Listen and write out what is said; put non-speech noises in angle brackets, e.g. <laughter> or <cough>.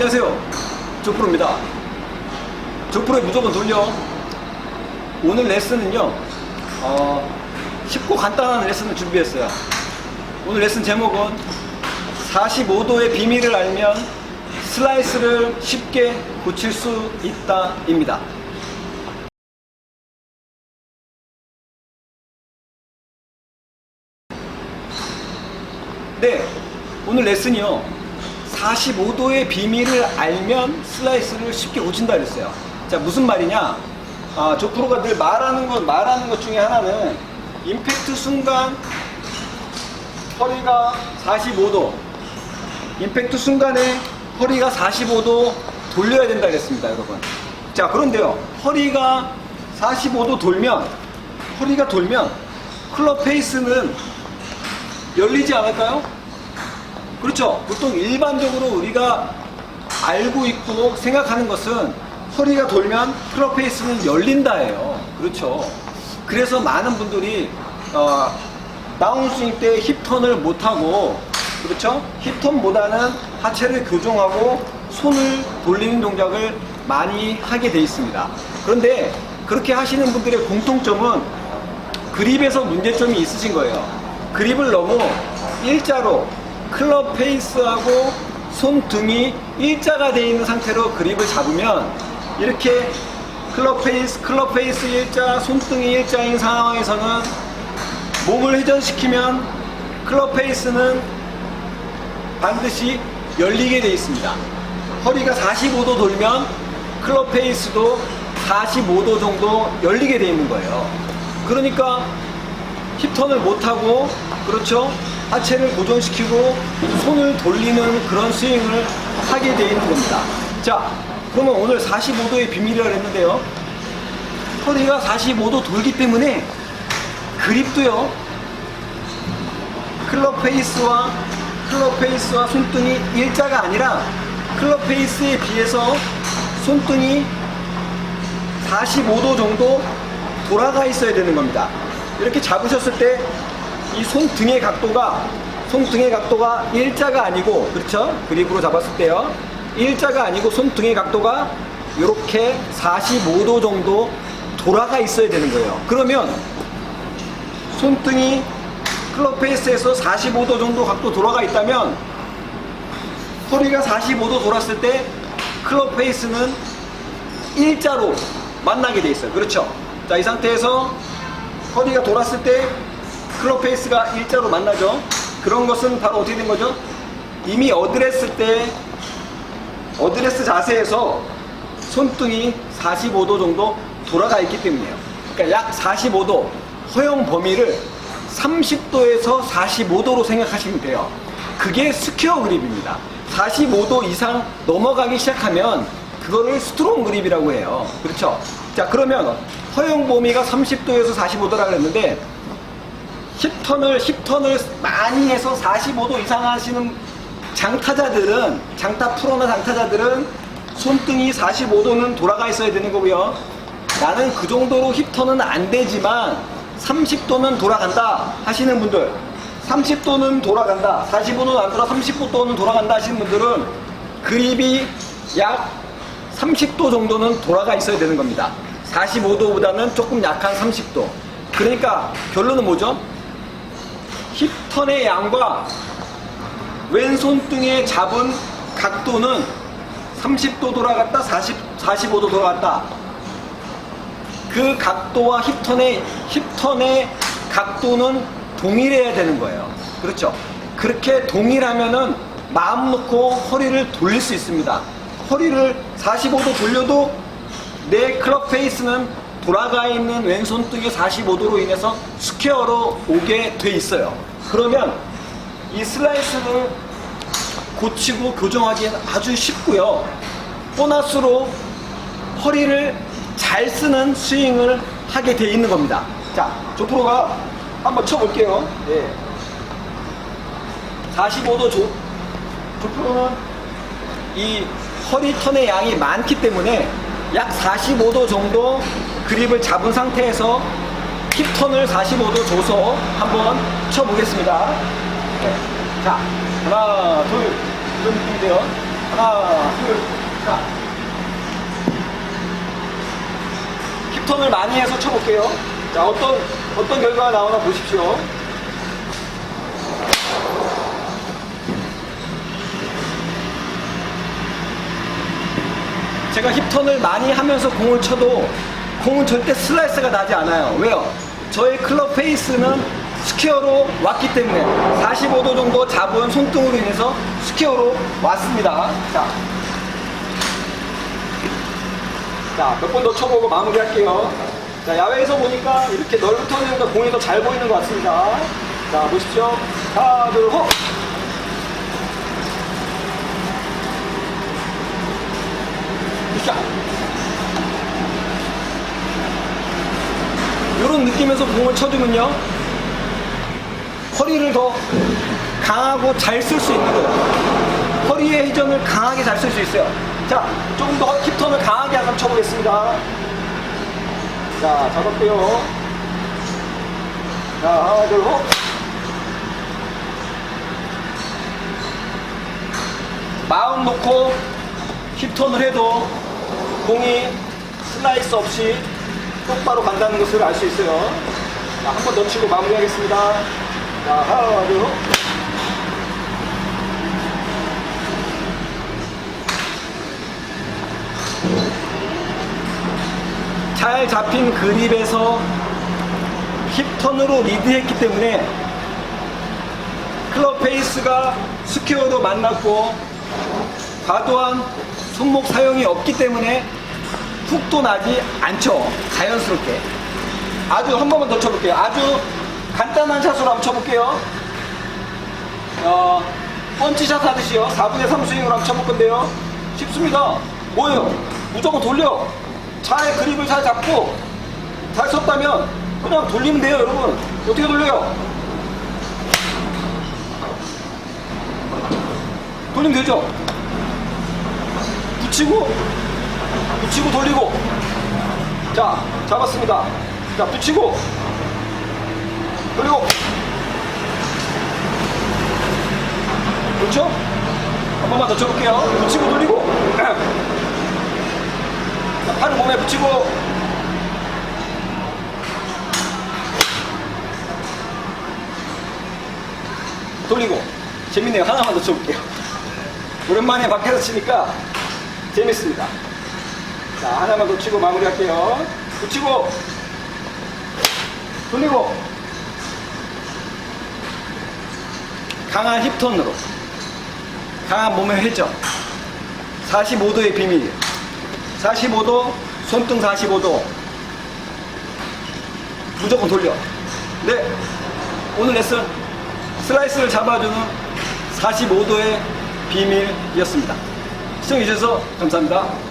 안녕하세요. 조프로입니다. 조프로의 무조건 돌려. 오늘 레슨은요, 어, 쉽고 간단한 레슨을 준비했어요. 오늘 레슨 제목은 45도의 비밀을 알면 슬라이스를 쉽게 고칠 수 있다 입니다. 네, 오늘 레슨이요. 45도의 비밀을 알면 슬라이스를 쉽게 고친다 그랬어요. 자, 무슨 말이냐? 아, 조 프로가 늘 말하는 것, 말하는 것 중에 하나는 임팩트 순간 허리가 45도, 임팩트 순간에 허리가 45도 돌려야 된다 그랬습니다, 여러분. 자, 그런데요. 허리가 45도 돌면, 허리가 돌면 클럽 페이스는 열리지 않을까요? 그렇죠. 보통 일반적으로 우리가 알고 있고 생각하는 것은 허리가 돌면 클럽 페이스는 열린다예요. 그렇죠. 그래서 많은 분들이 어, 다운스윙 때 힙턴을 못하고 그렇죠. 힙턴보다는 하체를 교정하고 손을 돌리는 동작을 많이 하게 돼 있습니다. 그런데 그렇게 하시는 분들의 공통점은 그립에서 문제점이 있으신 거예요. 그립을 너무 일자로 클럽 페이스하고 손등이 일자가 되어 있는 상태로 그립을 잡으면 이렇게 클럽 페이스, 클럽 페이스 일자, 손등이 일자인 상황에서는 몸을 회전시키면 클럽 페이스는 반드시 열리게 되어 있습니다. 허리가 45도 돌면 클럽 페이스도 45도 정도 열리게 되어 있는 거예요. 그러니까 힙턴을 못하고 그렇죠 하체를 고정시키고 손을 돌리는 그런 스윙을 하게 되어 있는 겁니다. 자 그러면 오늘 45도의 비밀이라고 했는데요. 허리가 45도 돌기 때문에 그립도요. 클럽 페이스와 클럽 페이스와 손등이 일자가 아니라 클럽 페이스에 비해서 손등이 45도 정도 돌아가 있어야 되는 겁니다. 이렇게 잡으셨을 때 이 손등의 각도가 손등의 각도가 일자가 아니고 그렇죠? 그립으로 잡았을 때요. 일자가 아니고 손등의 각도가 이렇게 45도 정도 돌아가 있어야 되는 거예요. 그러면 손등이 클럽 페이스에서 45도 정도 각도 돌아가 있다면 허리가 45도 돌았을 때 클럽 페이스는 일자로 만나게 돼 있어요. 그렇죠? 자, 이 상태에서 허리가 돌았을 때 클럽 페이스가 일자로 만나죠. 그런 것은 바로 어떻게 된 거죠? 이미 어드레스 때 어드레스 자세에서 손등이 45도 정도 돌아가 있기 때문이에요. 그러니까 약 45도 허용 범위를 30도에서 45도로 생각하시면 돼요. 그게 스퀘어 그립입니다. 45도 이상 넘어가기 시작하면 그거를 스트롱 그립이라고 해요. 그렇죠? 자, 그러면 허용 범위가 30도에서 45도라 그랬는데 힙턴을 힙턴을 많이 해서 45도 이상 하시는 장타자들은 장타 프로나 장타자들은 손등이 45도는 돌아가 있어야 되는 거고요. 나는 그 정도로 힙턴은 안 되지만 30도는 돌아간다 하시는 분들 30도는 돌아간다 45도는 안 돌아 30도는 돌아간다 하시는 분들은 그립이 약 30도 정도는 돌아가 있어야 되는 겁니다 45도보다는 조금 약한 30도 그러니까 결론은 뭐죠? 힙턴의 양과 왼손등에 잡은 각도는 30도 돌아갔다 40, 45도 돌아갔다 그 각도와 힙턴의 힙턴의 각도는 동일해야 되는 거예요. 그렇죠? 그렇게 동일하면은 마음 놓고 허리를 돌릴 수 있습니다. 허리를 45도 돌려도 내 클럽 페이스는 돌아가 있는 왼손등이 45도로 인해서 스퀘어로 오게 돼 있어요. 그러면 이 슬라이스를 고치고 교정하기엔 아주 쉽고요. 보너스로 허리를 잘 쓰는 스윙을 하게 돼 있는 겁니다. 자, 조프로가 한번 쳐볼게요. 예. 45도 조, 조프로는 이 허리 턴의 양이 많기 때문에 약 45도 정도 그립을 잡은 상태에서 힙턴을 45도 줘서 한번 쳐보겠습니다. 네. 자, 하나, 둘, 이런 느낌인데요. 하나, 둘, 자. 힙턴을 많이 해서 쳐볼게요. 자, 어떤, 어떤 결과가 나오나 보십시오. 제가 힙턴을 많이 하면서 공을 쳐도 공은 절대 슬라이스가 나지 않아요. 왜요? 저의 클럽 페이스는 스퀘어로 왔기 때문에 45도 정도 잡은 손등으로 인해서 스퀘어로 왔습니다. 자, 자, 몇 번 더 쳐보고 마무리할게요. 자, 야외에서 보니까 이렇게 넓은 턴이니까 공이 더 잘 보이는 것 같습니다. 자, 보십시오. 하나, 둘, 호! 자. 이런 느낌에서 공을 쳐주면요. 허리를 더 강하고 잘 쓸 수 있는 거예요. 허리의 회전을 강하게 잘 쓸 수 있어요. 자, 조금 더 힙턴을 강하게 한번 쳐보겠습니다. 자, 잡았고요. 자, 하나, 둘, 호. 마음 놓고 힙턴을 해도 공이 슬라이스 없이 똑바로 간다는 것을 알 수 있어요. 자, 한 번 더 치고 마무리하겠습니다. 자, 하나, 둘, 호. 잘 잡힌 그립에서 힙턴으로 리드했기 때문에 클럽 페이스가 스퀘어로 만났고 과도한 손목 사용이 없기 때문에 훅도 나지 않죠. 자연스럽게. 아주 한 번만 더 쳐볼게요. 아주 간단한 샷으로 한번 쳐볼게요. 어, 펀치샷 하듯이요. 4분의 3 스윙으로 한번 쳐볼 건데요. 쉽습니다. 뭐예요? 무조건 돌려. 잘 그립을 잘 잡고 잘 쳤다면 그냥 돌리면 돼요, 여러분. 어떻게 돌려요? 돌리면 되죠? 붙이고 붙이고 돌리고. 자 잡았습니다. 자 붙이고. 돌리고. 그렇죠? 한 번만 더 쳐볼게요. 붙이고 돌리고. <clears throat> 자, 팔을 몸에 붙이고. 돌리고. 재밌네요. 하나만 더 쳐볼게요. 오랜만에 밖에서 치니까 재밌습니다. 자, 하나만 더 치고 마무리할게요. 붙이고, 돌리고, 강한 힙턴으로, 강한 몸의 회전, 45도의 비밀, 45도, 손등 45도, 무조건 돌려. 네, 오늘 레슨 슬라이스를 잡아주는 45도의 비밀이었습니다. 시청해주셔서 감사합니다.